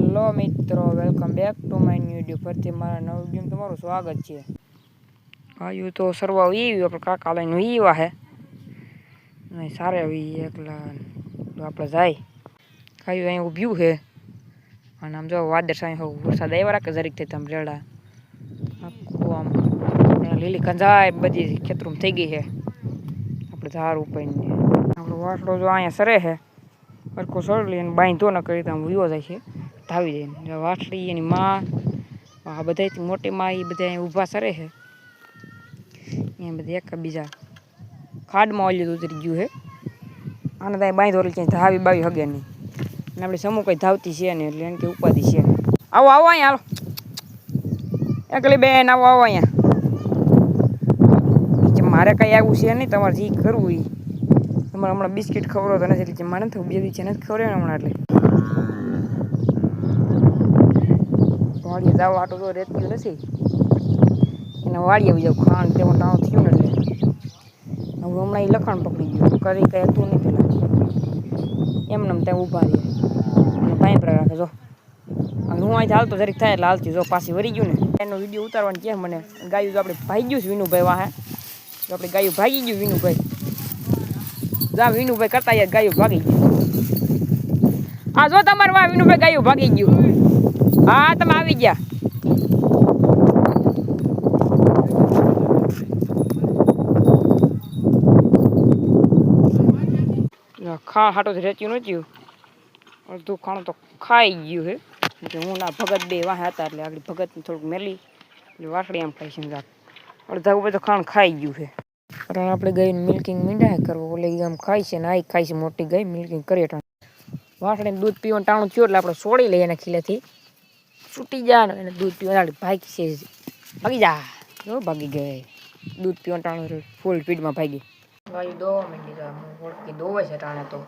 Hello મિત્રો welcome back to my new video ફરીથી મારા નવ વીડિયો તમારું સ્વાગત છે. આવ્યું તો સર્વા ઈ આપણે કાકા લઈને ઈવા હે. નહીં સારે વી એકલા, તો આપણે જાય. કાયું અહીં ઊભ્યું છે અને આમ જો વાદળ સાંઈ હોવ વરસાદ આવ્યા રાખે જરીક થઈ તમે રેડા. આખું આમ, અહીંયા લીલી કંજાય બધી ખેતરમાં થઈ ગઈ છે આપણે ધાર ઉપાઈને આપણો વાસડો જો અહીંયા સરે છે સરખો સરલી અને બાંધો ન કરી તો આમ વિવો જાય છે. ધાવી જાય વાટલી એની માં, આ બધાથી મોટી માં એ બધા ઊભા સરે છે. અહીંયા બધા એક બીજા ખાડમાં ઓલ્યું ઉતરી ગયું છે. આને ત્યાં બાંધ એટલે ક્યાંય ધાવી બાવી હગે નહીં. અને આપણે સમૂહ કંઈ ધાવતી છે નહીં એટલે એને કે ઉપાધિ છે. આવો આવો અહીંયા, હાલો. એકલી બેન, આવો આવો અહીંયા. મારે કંઈ આવું છે નહીં, તમારે જે કરવું એ તમારે હમણાં બિસ્કિટ ખવડો તો નથી એટલે મારે નથી બે દી છે, નથી ખવડાવે હમણાં એટલે. વાડીએ જવા આટો તો રહેતું નથી. એને વાડીએ બીજો ખાણ તેમાં ટાણું થયું ને એટલે હવે હમણાં એ લખાણ પકડી ગયું. કરી કંઈ હતું નહીં પેલા. એમને એમ ત્યાં ઊભા રહીએ અને પાઇપ રાખે, જો. અને હું અહીંથી હાલતો જરીક થાય એટલે હાલતી જો પાછી વરી ગયું ને. એનો વીડિયો ઉતારવાનું કે મને. ગાયું તો આપણે ભાઈ ગયું છે વિનુભાઈ વાહે. તો આપણે ગાયું ભાગી ગયું વિનુભાઈ. જા વિનુભાઈ કરતા યાર ગાયું ભાગી ગયું. આ જો તમારે વાહ વિનુભાઈ ગાયું ભાગી ગયું. હા, તમે આવી ગયા. ખા હાટો રેચ્યું નહોતું. અડધું ખાણું તો ખાઈ ગયું છે. એટલે હું ના ભગત બે વાહ હતા, એટલે આગળ ભગતને થોડુંક મેલી. એટલે વાકડી આમ ખાઈ છે અડધા ઉપર તો ખાણ ખાઈ ગયું છે. કારણ આપણે ગઈ મિલ્કિંગ મીંડા કરવો, ઓલે આમ ખાય છે ને આ ખાય છે મોટી ગઈ મિલ્કિંગ કરીએ ટાણ દૂધ પીવાનું ટાણું થયું એટલે આપણે છોડી લઈએ એના ખીલેથી. છૂટી જાણ એને દૂધ પીવા ભાગી છે ભાગી જા. જો ભાગી ગઈ દૂધ પીવાનું ટાણું ફૂલ સ્પીડમાં ભાગી. ગાયું દોવા માંડી તો હું ઓળખી, દોવે છે ટાણે તો.